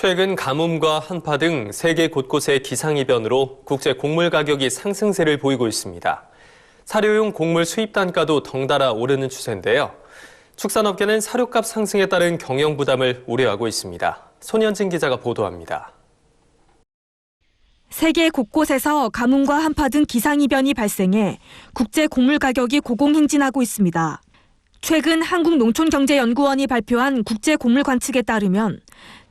최근 가뭄과 한파 등 세계 곳곳의 기상이변으로 국제 곡물 가격이 상승세를 보이고 있습니다. 사료용 곡물 수입 단가도 덩달아 오르는 추세인데요. 축산업계는 사료값 상승에 따른 경영 부담을 우려하고 있습니다. 손현진 기자가 보도합니다. 세계 곳곳에서 가뭄과 한파 등 기상이변이 발생해 국제 곡물 가격이 고공행진하고 있습니다. 최근 한국농촌경제연구원이 발표한 국제 곡물 관측에 따르면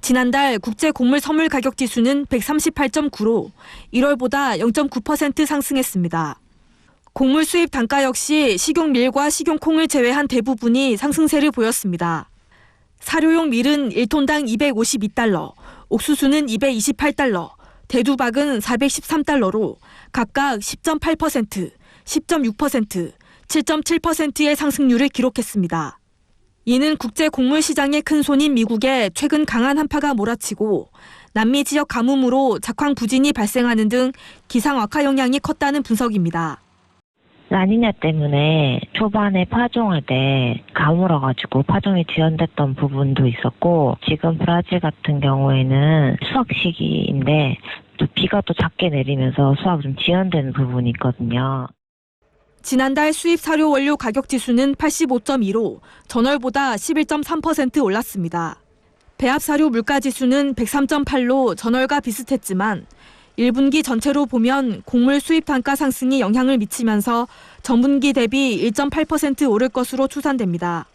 지난달 국제 곡물 선물 가격 지수는 138.9로 1월보다 0.9% 상승했습니다. 곡물 수입 단가 역시 식용 밀과 식용 콩을 제외한 대부분이 상승세를 보였습니다. 사료용 밀은 1톤당 252달러, 옥수수는 228달러, 대두박은 413달러로 각각 10.8%, 10.6%, 7.7%의 상승률을 기록했습니다. 이는 국제 곡물 시장의 큰 손인 미국에 최근 강한 한파가 몰아치고 남미 지역 가뭄으로 작황 부진이 발생하는 등 기상 악화 영향이 컸다는 분석입니다. 라니냐 때문에 초반에 파종할 때 가물어가지고 파종이 지연됐던 부분도 있었고 지금 브라질 같은 경우에는 수확 시기인데 또 비가 또 작게 내리면서 수확이 좀 지연되는 부분이 있거든요. 지난달 수입 사료 원료 가격 지수는 85.2로 전월보다 11.3% 올랐습니다. 배합 사료 물가 지수는 103.8로 전월과 비슷했지만 1분기 전체로 보면 곡물 수입 단가 상승이 영향을 미치면서 전분기 대비 1.8% 오를 것으로 추산됩니다.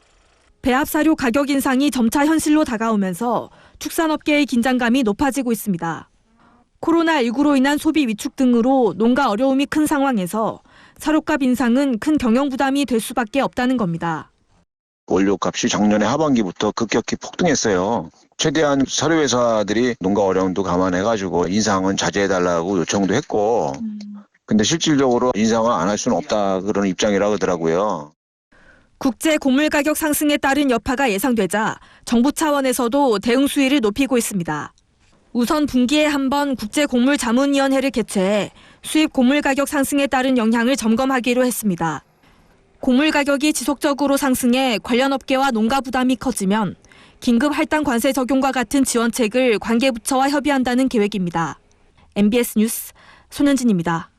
배합 사료 가격 인상이 점차 현실로 다가오면서 축산업계의 긴장감이 높아지고 있습니다. 코로나19로 인한 소비 위축 등으로 농가 어려움이 큰 상황에서 사료값 인상은 큰 경영 부담이 될 수밖에 없다는 겁니다. 원료값이 작년에 하반기부터 급격히 폭등했어요. 최대한 사료회사들이 농가 어려움도 감안해가지고 인상은 자제해달라고 요청도 했고, 근데 실질적으로 인상을 안 할 수는 없다 그런 입장이라 그러더라고요. 국제 곡물 가격 상승에 따른 여파가 예상되자 정부 차원에서도 대응 수위를 높이고 있습니다. 우선 분기에 한 번 국제 곡물 자문위원회를 개최해 수입 곡물 가격 상승에 따른 영향을 점검하기로 했습니다. 곡물 가격이 지속적으로 상승해 관련 업계와 농가 부담이 커지면 긴급 할당 관세 적용과 같은 지원책을 관계부처와 협의한다는 계획입니다. MBS 뉴스 손현진입니다.